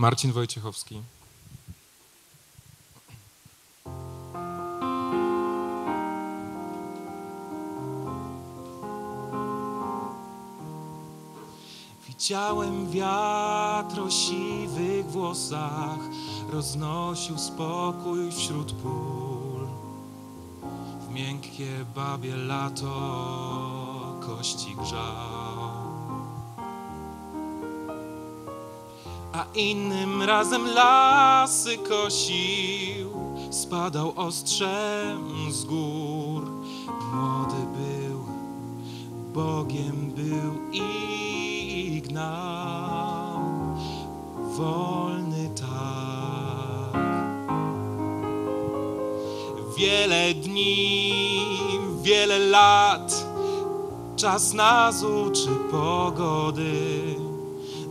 Marcin Wojciechowski. Widziałem wiatr o siwych włosach, roznosił spokój wśród pól. W miękkie babie lato kości grzał. A innym razem lasy kosił, spadał ostrzem z gór. Młody był, Bogiem był i gnał, wolny tak. Wiele dni, wiele lat, czas nas uczy pogody.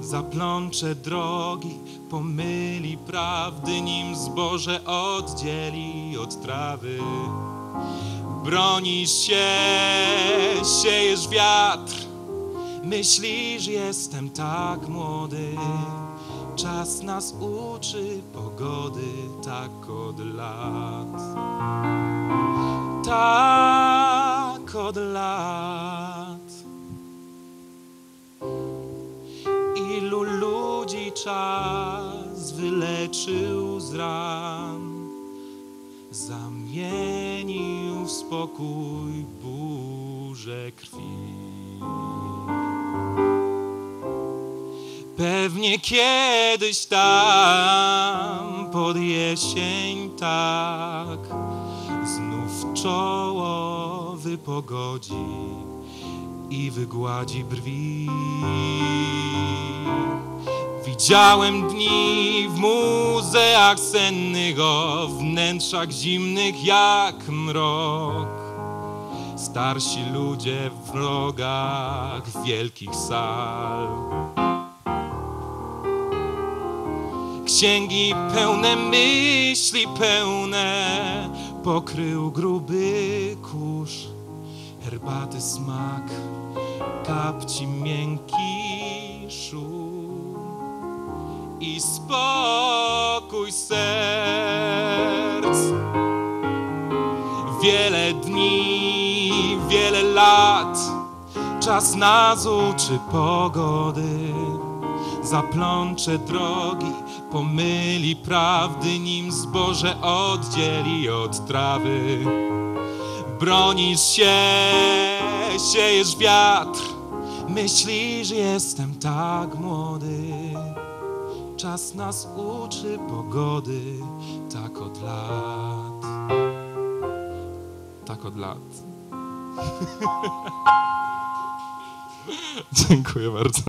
Zaplącze drogi, pomyli prawdy, nim zboże oddzieli od trawy. Bronisz się, siejesz wiatr, myślisz, jestem tak młody. Czas nas uczy pogody tak od lat. Tak od lat. Czas wyleczył z ran, zamienił w spokój burzę krwi. Pewnie kiedyś tam pod jesień tak znów czoło wypogodzi i wygładzi brwi. Widziałem dni w muzeach sennych o wnętrzach zimnych jak mrok. Starsi ludzie w rogach wielkich sal. Księgi pełne myśli pełne pokrył gruby kurz. Herbaty smak, kapci miękki szum i spokój serc. Wiele dni, wiele lat, czas nas uczy pogody. Zaplącze drogi, pomyli prawdy, nim zboże oddzieli od trawy. Bronisz się, siejesz wiatr, myślisz, jestem tak młody. Czas nas uczy pogody, tak od lat. Tak od lat. Dziękuję bardzo.